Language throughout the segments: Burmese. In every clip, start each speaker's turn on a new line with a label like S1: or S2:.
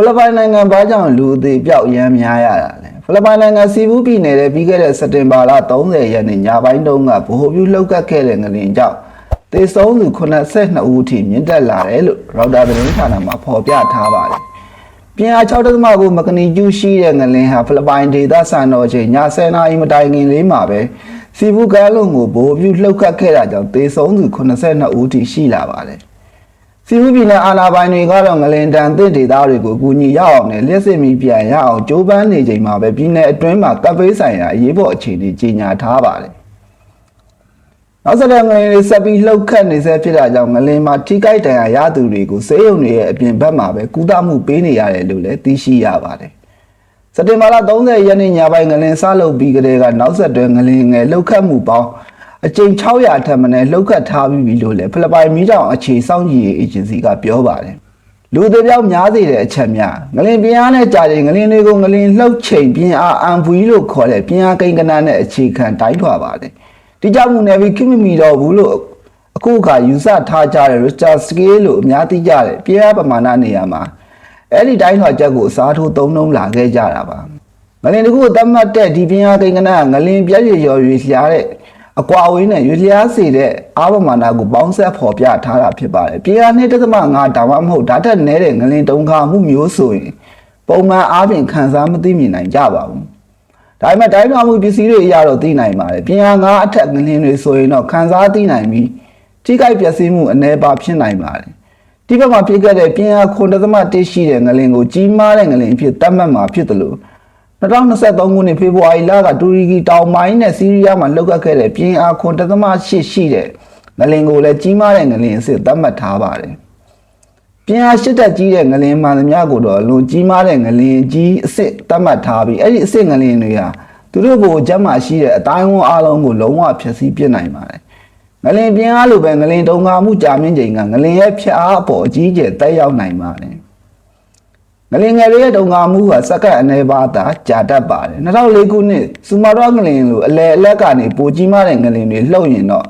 S1: ဖိလစ်ပိုင်နိုင်ငံဘာကြောင့်လူအသေးပြောက်ရမ်းများရတာလဲဖိလစ်ပိုင်နိုင်ငံစီဘူးပြည်နယ်ရဲ့ပြီးခဲ့တဲ့စက်တင်ဘာလ30ရက်နေ့ညပိုင်းတုန်းကဗဟိုပြုလှုပ်ကပ်ခဲ့တဲ့ငလျင်ကြောင့်သေဆုံးသူ82ဦးအထိမြင့်တက်လာတယ်လို့ရော်တာသတင်းဌာနမှဖော်ပြထားပါတယ်။ပြင်အား6တသမကိုမကနီကျူးရှိတဲ့ငလင်ဟာဖိလစ်ပိုင်ဒေသစံတော်ချိန်ည10နာရီမတိုင်ခင်လေးမှာပဲစီဘူးကမ်းလွန်ကိုဗဟိုပြုလှုပ်ကပ်ခဲ့တာကြောင့်သေဆုံးသူ82ဦးအထိရှိလာပါတယ်။ စီဘူးပြည်နယ်အာဏာပိုင်တွေကတော့ငလင်တန်သစ်ဒေသတွေကိုကူညီရအောင်နဲ့လျှက်စစ်မီပြန်ရအောင်ကြိုးပမ်းနေချိန်မှာပဲပြည်နယ်အတွင်းမှာကပ်ပေးဆိုင်ရာအရေးပေါ်အခြေအနေကြီးညာထားပါတယ်။နောက်ဆက်တွဲငလင်တွေဆက်ပြီးလှုပ်ခတ်နေဆဲဖြစ်တာကြောင့်ငလင်မှာထိခိုက်ဒဏ်ရာရသူတွေကိုစေယုံတွေရဲ့အပြင်ဘက်မှာပဲကုသမှုပေးနေရတယ်လို့လည်းသိရှိရပါတယ်။စက်တင်ဘာလ30ရက်နေ့ညပိုင်းငလင်စလုပ်ပြီးကတည်းကနောက်ဆက်တွဲငလင်ငယ်လှုပ်ခတ်မှုပေါင်း အကြိမ်600ထက်မနည်းလှုပ်ခတ်ထားပြီးပြီလို့လည်းဖိလစ်ပိုင်မီးတောင်အခြေစောင့်ကြည့်ရေးအေဂျင်စီကပြောပါတယ်။လူတွေပြောက်များစေတဲ့အချက်များငလင်ပြင်းအားနဲ့ကြာချိန်ငလင်တွေကိုငလင်လှုပ်ချိန်ပြင်းအားအန်ဗီလို့ခေါ်တဲ့ပြင်းအားကိန်းကနန်းနဲ့အခြေခံတိုင်းထွာပါတယ်။ဒီကြောင့်မှုနယ်ပြီးခိမမီတော့ဘူးလို့အခုအခါယူဆထားကြတဲ့ Richter scale လို့အများသိကြတဲ့ပြင်းအားပမာဏနေရာမှာအဲ့ဒီတိုင်းထွာချက်ကိုအစားထိုးသုံးနှုံးလာခဲ့ကြတာပါ။ငလင်တကူကိုသတ်မှတ်တဲ့ဒီပြင်းအားကိန်းကနန်းကငလင်ပြည့်ရရော်ရွေလျားတဲ့ အကွာအဝေးနဲ့ရွေလျားစေတဲ့အာပမာဏကိုပေါင်းဆက်ဖော်ပြထားတာဖြစ်ပါတယ်။ပြင်းအား2.5ဒါမှမဟုတ်ဓာတ်ထက်နည်းတဲ့ငလင်တုံခါမှုမျိုးဆိုရင်ပုံမှန်အားဖြင့်ခံစားမသိမြင်နိုင်ကြပါဘူး။ဒါပေမဲ့တိုင်းထွာမှုပစ္စည်းတွေအရာတော့သိနိုင်ပါတယ်။ပြင်းအား9အထက်ငလင်တွေဆိုရင်တော့ခံစားသိနိုင်ပြီးထိခိုက်ပျက်စီးမှုအနေပါဖြစ်နိုင်ပါတယ်။ဒီဘက်မှာဖြစ်ခဲ့တဲ့ပြင်းအား9.1ရှိတဲ့ငလင်ကိုကြီးမားတဲ့ငလင်အဖြစ်သတ်မှတ်မှာဖြစ်တယ်လို့ 2023ခုနှစ်ဖေဖော်ဝါရီလကတူရကီတောင်ပိုင်းနဲ့စီးရီးယားမှာလှုပ်ခတ်ခဲ့တဲ့ပြင်းအား9.8ရှိတဲ့ငလင်ကိုလည်းကြီးမားတဲ့ငလင်အဖြစ်သတ်မှတ်ထားပါတယ်။ပြင်းအား8တက်ကြီးတဲ့ငလင်မှန်သမျှကိုတော့အလွန်ကြီးမားတဲ့ငလင်ကြီးအစ်စ်သတ်မှတ်ထားပြီးအဲ့ဒီအစ်စ်ငလင်တွေဟာသူတို့ဘို့ချက်မှရှိတဲ့အတိုင်းဝန်းအလုံးကိုလုံးဝဖျက်ဆီးပစ်နိုင်ပါတယ်။ငလင်ပြင်းအားလိုပဲငလင်တုံခါမှုကြာမြင့်ချိန်ကငလင်ရဲ့ဖြတ်အားအပေါ်အကြီးအကျယ်တက်ရောက်နိုင်ပါတယ်။ ငလင်ငယ်လေးရဲ့တုံငါမှုကစက္ကန့်အနေပါသာကြာတတ်ပါတယ်2004ခုနှစ်စူမာတော့ငလင်လိုအလဲအလက်ကနေပိုကြီးမားတဲ့ငလင်တွေလှုပ်ရင်တော့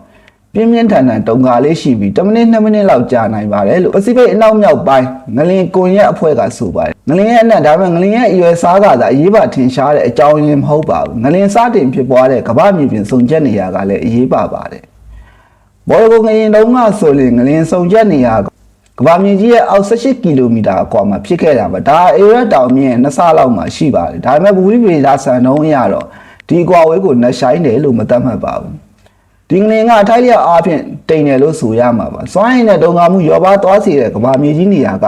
S1: ပြင်းပြင်းထန်ထန်တုံငါလေးရှိပြီး10မိနစ်2မိနစ်လောက်ကြာနိုင်ပါတယ်လို့ပစိဖိတ်အနောက်မြောက်ပိုင်းငလင်ကွန်ရက်အဖွဲ့ကဆိုပါတယ်ငလင်ရဲ့အနက်ဒါပေမဲ့ငလင်ရဲ့အရွယ်စားကသာအရေးပါထင်ရှားတဲ့အကြောင်းရင်းမဟုတ်ပါဘူးငလင်စတင်ဖြစ်ပွားတဲ့ကမ္ဘာမြေပြင်စုံချက်နေရာကလည်းအရေးပါပါတယ်ဘော်လကိုငရင်တုံးကဆိုရင်ငလင်စုံချက်နေရာ ကကဘာမြေကြီးရဲ့အောက်18ကီလိုမီတာအကွာမှာဖြစ်ခဲ့တာပါဒါအေရတ်တောင်မြင့်နှစ်ဆလောက်မှာရှိပါတယ်ဒါပေမဲ့ဘူရီပေဒါဆန်တုံးအရတော့ဒီအကွာဝဲကိုနှရှိုင်းတယ်လို့မသတ်မှတ်ပါဘူးဒီငလင်ကအထိုက်ရအားဖြင့်တိမ်တယ်လို့ဆိုရမှာပါစွမ်းရည်နဲ့တုံငါမှုရောပါသွားစေတဲ့ကဘာမြေကြီးနေရာက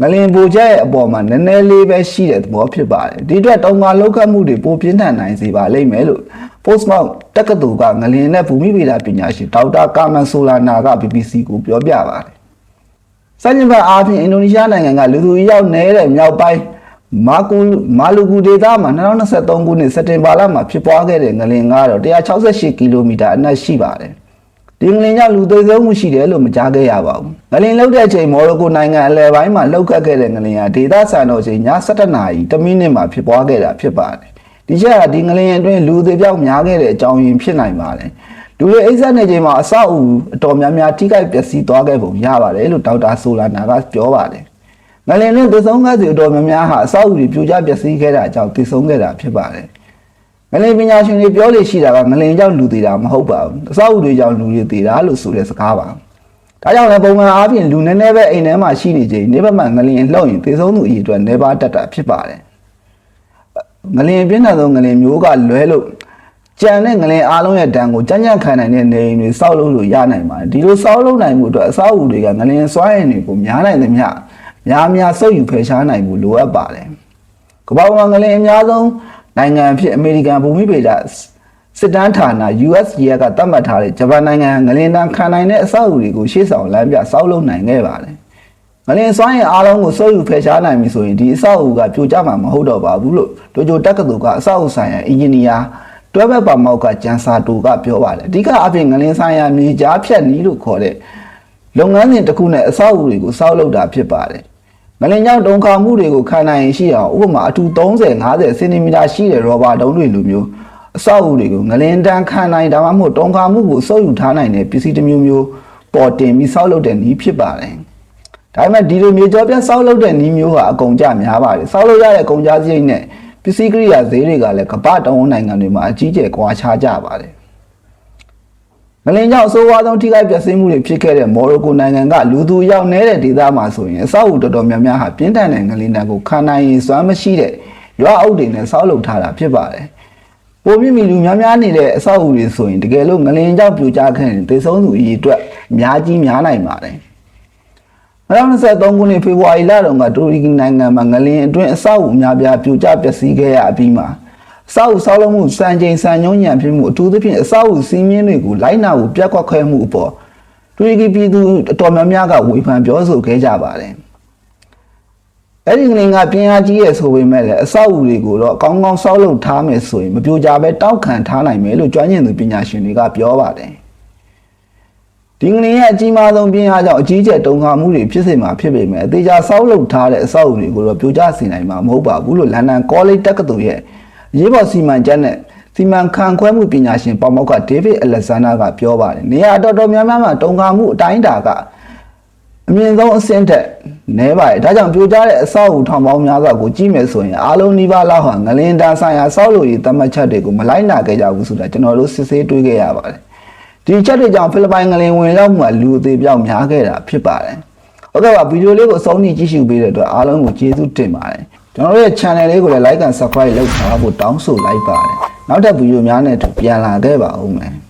S1: ငလင်ပူချက်ရဲ့အပေါ်မှာနည်းနည်းလေးပဲရှိတဲ့သဘောဖြစ်ပါတယ်ဒီအတွက်တုံငါလောက်ခတ်မှုတွေပိုပြင်းထန်နိုင်စေပါလိမ့်မယ်လို့ Postmount တက္ကသိုလ်ကငလင်နဲ့ဘူမိဗေဒပညာရှင်ဒေါက်တာကာမန်ဆိုလာနာက BBC ကိုပြောပြပါတယ် စัญญဘတ်အားဖြင့်အင်ဒိုနီးရှားနိုင်ငံကလူသူအရောက်နေတဲ့မြောက်ပိုင်းမာကူမာလူကူဒေသမှာ2023ခုနှစ်စက်တင်ဘာလမှာဖြစ်ပွားခဲ့တဲ့ငလင်ကတော့168ကီလိုမီတာအနက်ရှိပါတယ်။ဒီငလင်ကြောင့်လူသေဆုံးမှုရှိတယ်လို့မကြားခဲ့ရပါဘူး။ငလင်လှုပ်တဲ့အချိန်မော်ရိုကိုနိုင်ငံအလယ်ပိုင်းမှာလှုပ်ခတ်ခဲ့တဲ့ငလင်ဟာဒေသစံတော်ချိန်ည7:00နာရီ10မိနစ်မှာဖြစ်ပွားခဲ့တာဖြစ်ပါတယ်။ဒီချက်ကဒီငလင်အတွင်းလူသေပြောက်များခဲ့တဲ့အကြောင်းရင်းဖြစ်နိုင်ပါတယ်။ လူတွေအိတ်ဆက်နေချိန်မှာအဆောက်အဦအတော်များများထိခိုက်ပျက်စီးသွားခဲ့ပုံရပါတယ်လို့ဒေါက်တာဆိုလာနာကပြောပါတယ်။ငလင်နဲ့သေဆုံးခဲ့သူအတော်များများဟာအဆောက်အဦတွေပြိုကျပျက်စီးခဲ့တာကြောင့်သေဆုံးခဲ့တာဖြစ်ပါတယ်။ငလင်ပညာရှင်တွေပြောလို့ရှိတာကငလင်ကြောင့်လူသေးတာမဟုတ်ပါဘူး။အဆောက်အဦတွေကြောင့်လူတွေသေတာလို့ဆိုတဲ့စကားပါ။ဒါကြောင့်လည်းပုံမှန်အားဖြင့်လူနည်းနည်းပဲအိမ်ထဲမှာရှိနေချိန်နေဘက်မှာငလင်လှုပ်ရင်သေဆုံးသူအရေအတွက်နေပါတတ်တာဖြစ်ပါတယ်။ငလင်ပြင်းထန်ဆုံးငလင်မျိုးကလွဲလို့ ကြံတဲ့ငလင်အားလုံးရဲ့ဒဏ်ကိုကြမ်းကြမ်းခံနိုင်တဲ့နေအိမ်တွေစောက်လို့လို့ရနိုင်ပါတယ်ဒီလိုစောက်လို့နိုင်မှုအတွက်အဆောက်အဦတွေကငလင်စွမ်းအင်တွေကိုများနိုင်သမျှများများစုပ်ယူဖယ်ရှားနိုင်မှုလိုအပ်ပါတယ်ကမ္ဘာပေါ်မှာငလင်အများဆုံးနိုင်ငံအဖြစ်အမေရိကန်ဘူမိဗေဒစစ်တမ်းဌာန USGS ကသတ်မှတ်ထားတဲ့ဂျပန်နိုင်ငံငလင်တန်းခံနိုင်တဲ့အဆောက်အဦတွေကိုရှေ့ဆောင်လမ်းပြစောက်လုပ်နိုင်ခဲ့ပါတယ်ငလင်စွမ်းအင်အားလုံးကိုစိုးယူဖယ်ရှားနိုင်ပြီဆိုရင်ဒီအဆောက်အဦကပြိုကျမှာမဟုတ်တော့ပါဘူးလို့ဒိုဂျိုတက္ကသိုလ်ကအဆောက်အဦဆိုင်ရာအင်ဂျင်နီယာ တွဲဘက်ပါမောက်ကဂျန်စာတိုကပြောပါတယ်အဓိကအပြင်ငလင်ဆိုင်ရာမြေကြားဖြတ်နီးလို့ခေါ်တဲ့လုပ်ငန်းစဉ်တစ်ခုနဲ့အဆောက်အဦတွေကိုစောက်လုပ်တာဖြစ်ပါတယ်ငလင်ကြောင့်တုံခါမှုတွေကိုခံနိုင်ရင်ရှိအောင်ဥပမာအထူ30 50စင်တီမီတာရှိတဲ့ရောဘာတုံးတွေလိုမျိုးအဆောက်အဦတွေကိုငလင်တန်းခံနိုင်ဒါမှမဟုတ်တုံခါမှုကိုစုပ်ယူထားနိုင်တဲ့ပစ္စည်းတစ်မျိုးမျိုးပေါ်တင်ပြီးစောက်လုပ်တဲ့နည်းဖြစ်ပါတယ်ဒါပေမဲ့ဒီလိုမြေကျော်ပြဆောက်လုပ်တဲ့နီးမျိုးဟာအကုန်ကြများပါတယ်ဆောက်လုပ်ရတဲ့ကုန်ကြစရိတ်နဲ့ ပစ္စည်းကိရိယာဈေးတွေကလည်းကမ္ဘာတောင်နိုင်ငံတွေမှာအကြီးကျယ်ကွာခြားကြပါတယ်ငလင်ကြောင့်အဆိုးဝါးဆုံးထိခိုက်ပျက်စီးမှုတွေဖြစ်ခဲ့တဲ့မော်ရိုကိုနိုင်ငံကလူသူရောက်နေတဲ့ဒေသမှာဆိုရင်အဆောက်အဦတော်တော်များများဟာပြင်းထန်တဲ့ငလင်တံကိုခံနိုင်ရည်စွမ်းမရှိတဲ့ရွာအုပ်တွေနဲ့ဆောက်လုပ်ထားတာဖြစ်ပါတယ်ပိုမြင့်မီလူများများနေတဲ့အဆောက်အဦတွေဆိုရင်တကယ်လို့ငလင်ကြောင့်ပြိုကျခဲ့ရင်သေဆုံးသူအရေအတွက်အများကြီးများနိုင်ပါတယ် 2023ခုနှစ်ဖေဖော်ဝါရီလတုန်းကတူရကီနိုင်ငံမှာငလင်အတွင်းအဆောက်အဦအများပြားပြိုကျပျက်စီးခဲ့ရအပြီးမှာအဆောက်အဦဆောက်လုပ်မှုစံချိန်စံညွှန်းညံဖြစ်မှုအထူးသဖြင့်အဆောက်အဦစီးမြင့်တွေကိုလိုက်နာဖို့ပြက်ကွက်ခဲမှုအပေါ်တူရကီပြည်သူအတော်များများကဝေဖန်ပြောဆိုခဲ့ကြပါတယ်။အဲ့ဒီငလင်ကပြင်းအားကြီးရဲ့ဆိုပေမဲ့လည်းအဆောက်အဦတွေကိုတော့ကောင်းကောင်းဆောက်လုပ်ထားမယ်ဆိုရင်မပြိုကျဘဲတောက်ခံထားနိုင်မယ်လို့ကျွမ်းကျင်သူပညာရှင်တွေကပြောပါတယ်။ ဒီငလင်ရဲ့အကြီးမားဆုံးပြင်းအားကြောင့်အကြီးကျယ်တုန်ခါမှုတွေဖြစ်စေမှာဖြစ်ပေမဲ့အသေးချာဆောက်လုပ်ထားတဲ့အဆောက်အဦတွေကိုတော့ပြိုကျစေနိုင်မှာမဟုတ်ပါဘူးလို့လန်ဒန်ကောလိပ်တက္ကသိုလ်ရဲ့အရေးပေါ်စီမံချက်နဲ့စီမံခန့်ခွဲမှုပညာရှင်ပေါမောက်ကဒေးဗစ်အလက်ဇန်နာကပြောပါတယ်။နေရာတော်တော်များများမှာတုန်ခါမှုအတိုင်းအတာကအမြင့်ဆုံးအဆင့်ထက်နည်းပါတယ်။ဒါကြောင့်ပြိုကျတဲ့အဆောက်အဦထောင်ပေါင်းများစွာကိုကြည့်မယ်ဆိုရင်အားလုံးနှိပါလောက်ဟာငလင်တန်ဆိုင်ရာဆောက်လုပ်ရေးသတ်မှတ်ချက်တွေကိုမလိုက်နာခဲ့ကြဘူးဆိုတာကျွန်တော်တို့စစ်ဆေးတွေးခဲ့ရပါတယ်။ ဒီချက်တွေကြောင့်ဖိလစ်ပိုင်ငလင်ဝင်ရောက်မှုကလူအသေးပြောက်များခဲ့တာဖြစ်ပါတယ်။ဟုတ်ကဲ့ပါဗီဒီယိုလေးကိုအဆုံးထိကြည့်ရှုပေးတဲ့အတွက်အားလုံးကိုကျေးဇူးတင်ပါတယ်။ကျွန်တော်တို့ရဲ့ channel လေးကိုလည်း like and subscribe လုပ်ထားဖို့တောင်းဆိုလိုက်ပါတယ်။နောက်ထပ်ဗီဒီယိုများနဲ့အတူပြန်လာခဲ့ပါဦးမယ်။